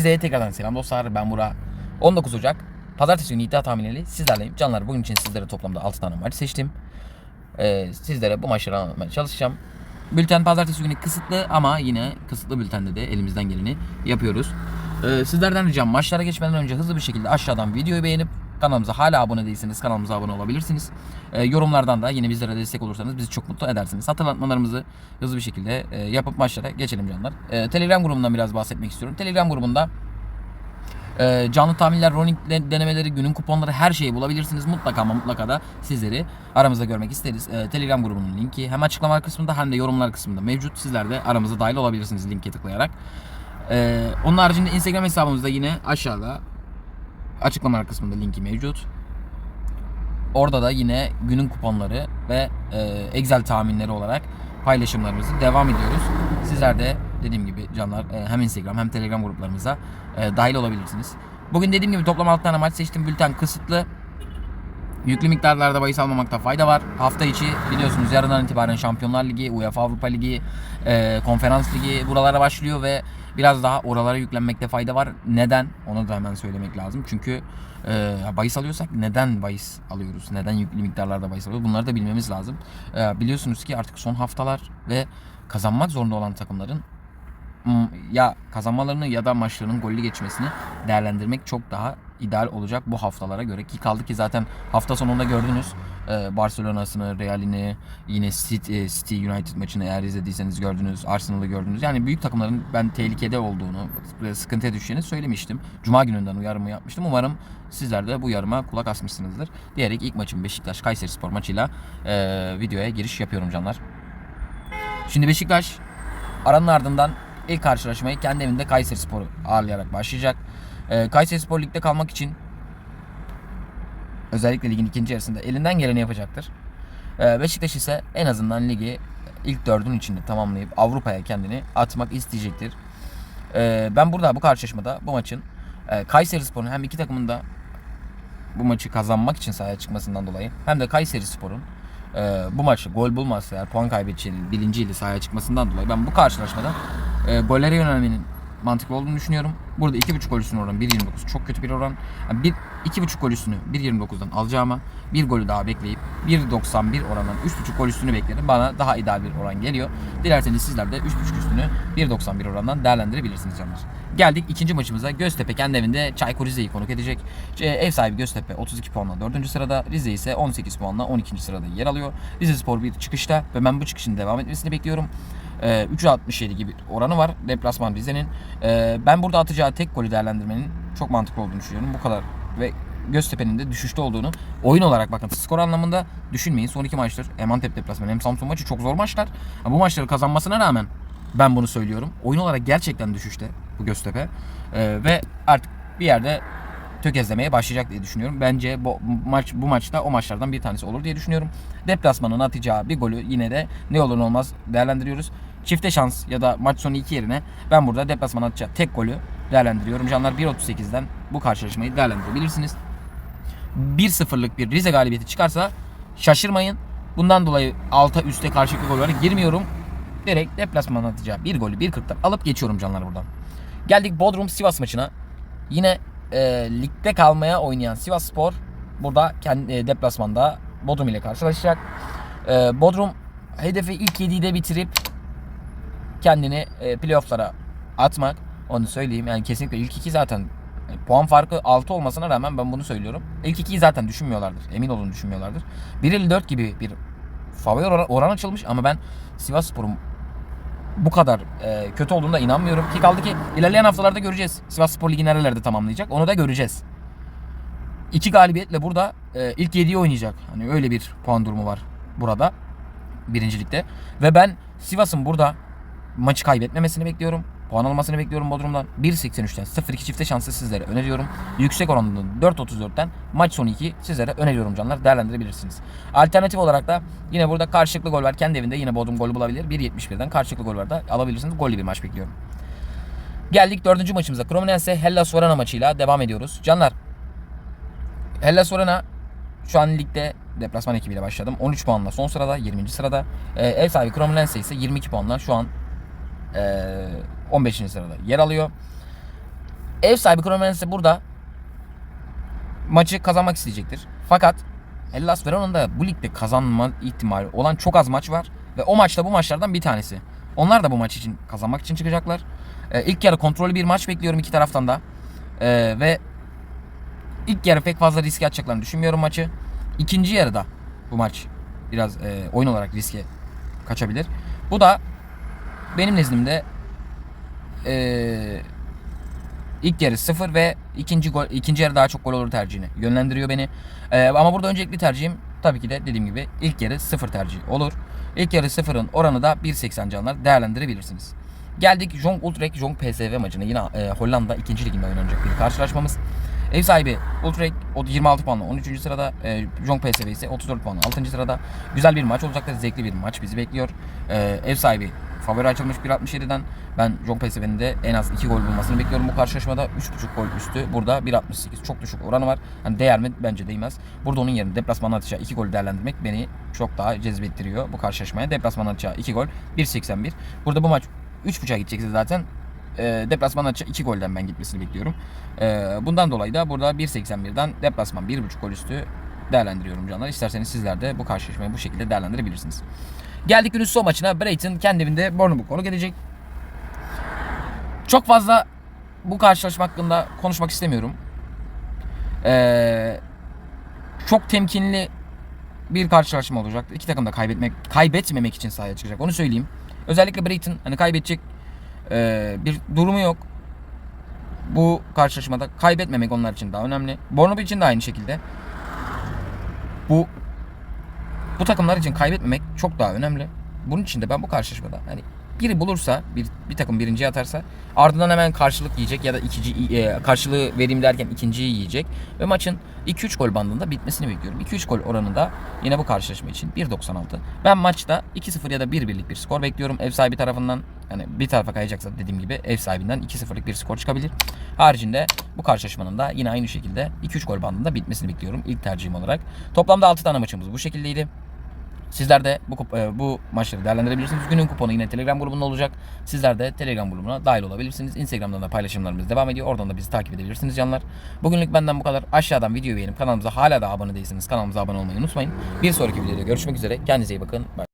Hepinize tekrardan selam dostlar. Ben Burak. 19 Ocak. Pazartesi günü iddia tahminleri sizlerleyim. Canlar bugün için sizlere toplamda 6 tane maç seçtim. Ee, sizlere bu maçları anlatmaya çalışacağım. Bülten pazartesi günü kısıtlı ama yine kısıtlı bültende de elimizden geleni yapıyoruz. Ee, sizlerden ricam maçlara geçmeden önce hızlı bir şekilde aşağıdan videoyu beğenip kanalımıza hala abone değilseniz kanalımıza abone olabilirsiniz. Ee, yorumlardan da yine bizlere destek olursanız bizi çok mutlu edersiniz. Hatırlatmalarımızı hızlı bir şekilde e, yapıp maçlara geçelim canlar. Ee, Telegram grubundan biraz bahsetmek istiyorum. Telegram grubunda e, canlı tahminler, running de- denemeleri, günün kuponları her şeyi bulabilirsiniz. Mutlaka ama mutlaka da sizleri aramızda görmek isteriz. E, Telegram grubunun linki hem açıklama kısmında hem de yorumlar kısmında mevcut. Sizler de aramıza dahil olabilirsiniz linke tıklayarak. E, onun haricinde Instagram hesabımızda yine aşağıda açıklamalar kısmında linki mevcut. Orada da yine günün kuponları ve e, Excel tahminleri olarak paylaşımlarımızı devam ediyoruz. Sizler de dediğim gibi canlar e, hem Instagram hem Telegram gruplarımıza e, dahil olabilirsiniz. Bugün dediğim gibi toplam 6 tane maç seçtim. Bülten kısıtlı. Yüklü miktarlarda bahis almamakta fayda var. Hafta içi biliyorsunuz yarından itibaren Şampiyonlar Ligi, UEFA Avrupa Ligi, e, Konferans Ligi buralara başlıyor ve biraz daha oralara yüklenmekte fayda var. Neden? Onu da hemen söylemek lazım. Çünkü e, bahis alıyorsak neden bahis alıyoruz? Neden yüklü miktarlarda bahis alıyoruz? Bunları da bilmemiz lazım. E, biliyorsunuz ki artık son haftalar ve kazanmak zorunda olan takımların ya kazanmalarını ya da maçlarının gollü geçmesini değerlendirmek çok daha ideal olacak bu haftalara göre ki kaldı ki zaten hafta sonunda gördünüz e, Barcelona'sını, Real'ini, yine City, e, City United maçını eğer izlediyseniz gördünüz, Arsenal'ı gördünüz. Yani büyük takımların ben tehlikede olduğunu, sıkıntıya düşeceğini söylemiştim. Cuma gününden uyarımı yapmıştım. Umarım sizler de bu uyarıma kulak asmışsınızdır. Diyerek ilk maçım Beşiktaş Kayseri Spor maçıyla e, videoya giriş yapıyorum canlar. Şimdi Beşiktaş aranın ardından ilk karşılaşmayı kendi evinde Kayseri Spor'u ağırlayarak başlayacak. Ee, Kayseri Spor ligde kalmak için özellikle ligin ikinci yarısında elinden geleni yapacaktır. Ee, Beşiktaş ise en azından ligi ilk dördün içinde tamamlayıp Avrupa'ya kendini atmak isteyecektir. Ee, ben burada bu karşılaşmada bu maçın e, Kayseri Spor'un hem iki takımın da bu maçı kazanmak için sahaya çıkmasından dolayı hem de Kayseri Spor'un e, bu maçı gol bulmazsa eğer puan kaybedeceğinin bilinciyle sahaya çıkmasından dolayı ben bu karşılaşmada e, gollere yönelmenin mantıklı olduğunu düşünüyorum. Burada 2.5 gol üstüne oran 1.29 çok kötü bir oran. Yani bir 2.5 gol üstünü 1.29'dan alacağıma bir golü daha bekleyip 1.91 orandan 3.5 gol üstünü beklerim. Bana daha ideal bir oran geliyor. Dilerseniz sizler de 3.5 üstünü 1.91 orandan değerlendirebilirsiniz canlar. Geldik ikinci maçımıza. Göztepe kendi evinde Çaykur Rize'yi konuk edecek. E, Ev sahibi Göztepe 32 puanla 4. sırada. Rize ise 18 puanla 12. sırada yer alıyor. Rize Spor bir çıkışta ve ben bu çıkışın devam etmesini bekliyorum. Ee, 3.67 gibi oranı var deplasman Rize'nin. Ee, ben burada atacağı tek golü değerlendirmenin çok mantıklı olduğunu düşünüyorum. Bu kadar ve Göztepe'nin de düşüşte olduğunu oyun olarak bakın skor anlamında düşünmeyin. Son iki maçtır hem Antep deplasmanı hem Samsun maçı çok zor maçlar. Bu maçları kazanmasına rağmen ben bunu söylüyorum. Oyun olarak gerçekten düşüşte bu Göztepe. Ee, ve artık bir yerde tökezlemeye başlayacak diye düşünüyorum. Bence bu maç bu maçta o maçlardan bir tanesi olur diye düşünüyorum. Deplasmanın atacağı bir golü yine de ne olur ne olmaz değerlendiriyoruz. Çifte şans ya da maç sonu 2 yerine ben burada deplasman atacağı tek golü değerlendiriyorum. Canlar 1.38'den bu karşılaşmayı değerlendirebilirsiniz. 1-0'lık bir Rize galibiyeti çıkarsa şaşırmayın. Bundan dolayı alta üste karşılıklı gollere girmiyorum. Direkt deplasman atacağı bir golü 1.40'tan alıp geçiyorum canlar buradan. Geldik Bodrum Sivas maçına. Yine e, ligde kalmaya oynayan Sivas Spor burada kendi e, deplasmanda Bodrum ile karşılaşacak. E, Bodrum hedefi ilk 7'de bitirip kendini e, playofflara atmak. Onu söyleyeyim. Yani kesinlikle ilk iki zaten yani puan farkı 6 olmasına rağmen ben bunu söylüyorum. İlk ikiyi zaten düşünmüyorlardır. Emin olun düşünmüyorlardır. 1.54 gibi bir favori oran, oran açılmış ama ben Sivas Spor'un bu kadar e, kötü olduğuna inanmıyorum. Ki kaldı ki ilerleyen haftalarda göreceğiz. Sivas Spor Ligi nerelerde tamamlayacak onu da göreceğiz. İki galibiyetle burada e, ilk 7'yi oynayacak. Hani öyle bir puan durumu var burada. Birincilikte. Ve ben Sivas'ın burada maçı kaybetmemesini bekliyorum. Puan almasını bekliyorum Bodrum'dan. 1.83'ten 0-2 çifte şansı sizlere öneriyorum. Yüksek oranında 4.34'ten maç sonu 2 sizlere öneriyorum canlar. Değerlendirebilirsiniz. Alternatif olarak da yine burada karşılıklı gol var. Kendi evinde yine Bodrum golü bulabilir. 1.71'den karşılıklı gol var da alabilirsiniz. Gollü bir maç bekliyorum. Geldik dördüncü maçımıza. Cremonense Hellas Verona maçıyla devam ediyoruz. Canlar Hellas Verona şu an ligde deplasman ekibiyle başladım. 13 puanla son sırada, 20. sırada. Ee, ev sahibi Cremonense ise 22 puanla şu an 15. sırada yer alıyor. Ev sahibi Cremonese burada maçı kazanmak isteyecektir. Fakat Hellas Verona'nın da bu ligde kazanma ihtimali olan çok az maç var. Ve o maçta bu maçlardan bir tanesi. Onlar da bu maç için kazanmak için çıkacaklar. Ee, ilk yarı kontrollü bir maç bekliyorum iki taraftan da. Ee, ve ilk yarı pek fazla riske atacaklarını düşünmüyorum maçı. İkinci yarıda bu maç biraz e, oyun olarak riske kaçabilir. Bu da benim nezdimde e, ilk yarı sıfır ve ikinci gol ikinci yarı daha çok gol olur tercihini yönlendiriyor beni. E, ama burada öncelikli tercihim tabii ki de dediğim gibi ilk yarı sıfır tercih olur. İlk yarı sıfırın oranı da 1.80 canlar değerlendirebilirsiniz. Geldik Jong Utrecht Jong PSV maçına. Yine e, Hollanda 2. liginde oynanacak bir karşılaşmamız. Ev sahibi o 26 puanla 13. sırada. E, Jong PSV ise 34 puanla 6. sırada. Güzel bir maç olacaktır. Zevkli bir maç bizi bekliyor. E, ev sahibi favori açılmış 1.67'den. Ben Jong PSV'nin de en az 2 gol bulmasını bekliyorum bu karşılaşmada. 3.5 gol üstü. Burada 1.68 çok düşük oranı var. Hani değer mi? Bence değmez. Burada onun yerine deplasman atacağı 2 gol değerlendirmek beni çok daha cezbettiriyor bu karşılaşmaya. Deplasman atacağı 2 gol 1.81. Burada bu maç 3.5'a gidecekse zaten e, deplasman atacağı 2 golden ben gitmesini bekliyorum. E, bundan dolayı da burada 1.81'den deplasman 1.5 gol üstü değerlendiriyorum canlar. İsterseniz sizler de bu karşılaşmayı bu şekilde değerlendirebilirsiniz. Geldik günün son maçına. Brighton kendi evinde Bournemouth konu gelecek. Çok fazla bu karşılaşma hakkında konuşmak istemiyorum. Ee, çok temkinli bir karşılaşma olacak. İki takım da kaybetmek, kaybetmemek için sahaya çıkacak. Onu söyleyeyim. Özellikle Brighton hani kaybedecek e, bir durumu yok. Bu karşılaşmada kaybetmemek onlar için daha önemli. Bournemouth için de aynı şekilde. Bu bu takımlar için kaybetmemek çok daha önemli. Bunun için de ben bu karşılaşmada hani biri bulursa bir, bir takım birinciye atarsa ardından hemen karşılık yiyecek ya da ikinci e, karşılığı vereyim derken ikinciyi yiyecek ve maçın 2-3 gol bandında bitmesini bekliyorum. 2-3 gol oranında yine bu karşılaşma için 1.96. Ben maçta 2-0 ya da 1-1'lik bir skor bekliyorum ev sahibi tarafından. Yani bir tarafa kayacaksa dediğim gibi ev sahibinden 2-0'lık bir skor çıkabilir. Haricinde bu karşılaşmanın da yine aynı şekilde 2-3 gol bandında bitmesini bekliyorum ilk tercihim olarak. Toplamda 6 tane maçımız bu şekildeydi. Sizler de bu, e, bu maçları değerlendirebilirsiniz. Günün kuponu yine Telegram grubunda olacak. Sizler de Telegram grubuna dahil olabilirsiniz. Instagram'dan da paylaşımlarımız devam ediyor. Oradan da bizi takip edebilirsiniz canlar. Bugünlük benden bu kadar. Aşağıdan videoyu beğenip kanalımıza hala da abone değilseniz kanalımıza abone olmayı unutmayın. Bir sonraki videoda görüşmek üzere. Kendinize iyi bakın. Bye.